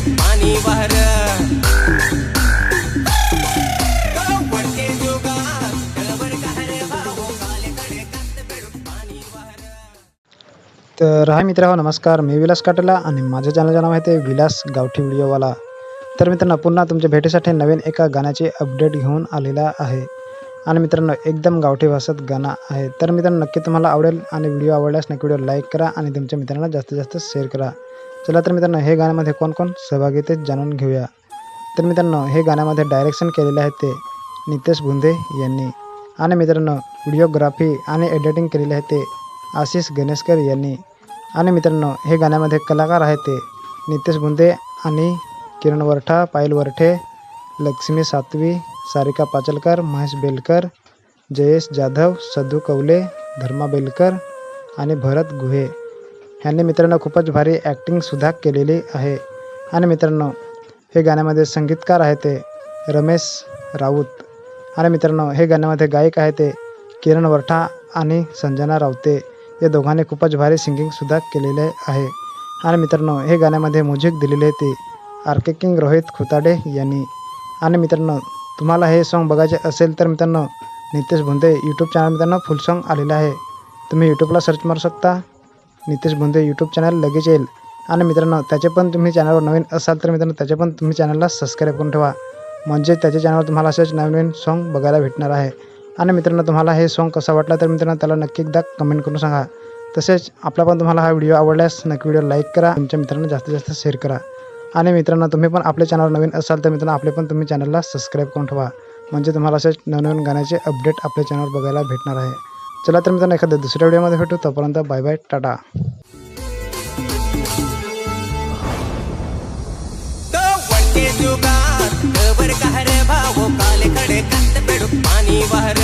पाणी वार तर हाय मित्र हो, नमस्कार. मी विलास काटला आणि माझ्या चॅनलचं नाव आहे ते विलास गावठी व्हिडिओवाला. तर मित्रांनो पुन्हा तुमच्या भेटीसाठी नवीन एका गाण्याचे अपडेट घेऊन आलेला आहे. आणि मित्रांनो एकदम गावठी भाषेत गाणं आहे. तर मित्रांनो नक्की तुम्हाला आवडेल आणि व्हिडिओ आवडल्यास नक्की व्हिडिओ लाईक करा आणि तुमच्या मित्रांना जास्तीत जास्त शेअर करा. चला तर मित्रांनो हे गाण्यामध्ये कोण कोण सहभागी ते जाणून घेऊया. तर मित्रांनो हे गाण्यामध्ये डायरेक्शन केलेले आहे ते नितेश बुंदे यांनी. आणि मित्रांनो व्हिडिओग्राफी आणि एडिटिंग केलेली आहे ते आशिष गणेशकर यांनी. आणि मित्रांनो हे गाण्यामध्ये कलाकार आहेत ते नितेश बुंदे आणि किरण वरठा पायल वरठे लक्ष्मी सातवी सारिका पाचलकर महेश बेलकर जयेश जाधव सदू कवले धर्मा बेलकर आणि भरत गुहे. ह्यांनी मित्रांनो खूपच भारी ॲक्टिंगसुद्धा केलेली आहे. आणि मित्रांनो हे गाण्यामध्ये संगीतकार आहे ते रमेश राऊत. आणि मित्रांनो हे गाण्यामध्ये गायक आहे ते किरण वरठा आणि संजना रावते. या दोघांनी खूपच भारी सिंगिंगसुद्धा केलेले आहे. आणि मित्रांनो हे गाण्यामध्ये म्युझिक दिलेले आहे ते R K king Rohit Khutade यांनी. आणि मित्रांनो तुम्हाला हे सॉन्ग बघायचे असेल तर मित्रांनो नितेश भुंदे यूट्यूब चॅनल मित्रांनो फुल सॉन्ग आलेलं आहे. तुम्ही यूट्यूबला सर्च मारू शकता. नितेश भोंदे यूट्यूब चॅनल लगेच येईल. आणि मित्रांनो त्याचे पण तुम्ही चॅनलवर नवीन असाल तर मित्रांनो त्याचे पण तुम्ही चॅनलला सबस्क्राईब करून ठेवा. म्हणजे त्याच्या चॅनलवर तुम्हाला असेच नवीन नवीन सॉन्ग बघायला भेटणार आहे. आणि मित्रांनो तुम्हाला हे सॉन्ग कसा वाटला तर मित्रांनो त्याला नक्की एकदा कमेंट करून सांगा. तसेच आपला पण तुम्हाला हा व्हिडिओ आवडल्यास नक्की व्हिडिओ लाईक करा. तुमच्या मित्रांना जास्तीत जास्त शेअर करा. आणि मित्रांनो तुम्ही पण आपल्या चॅनलवर नवीन असाल तर मित्रांनो आपले पण तुम्ही चॅनलला सबस्क्राईब करून ठेवा. म्हणजे तुम्हाला असेच नवनवीन गाण्याचे अपडेट आपल्या चॅनलवर बघायला भेटणार आहे. चला तर मी त्यांना एखाद्या दुसऱ्या व्हिडिओमध्ये भेटू. तोपर्यंत बाय बाय टाटा. भाऊ काले खडे कंत पेडू पाणी वाहर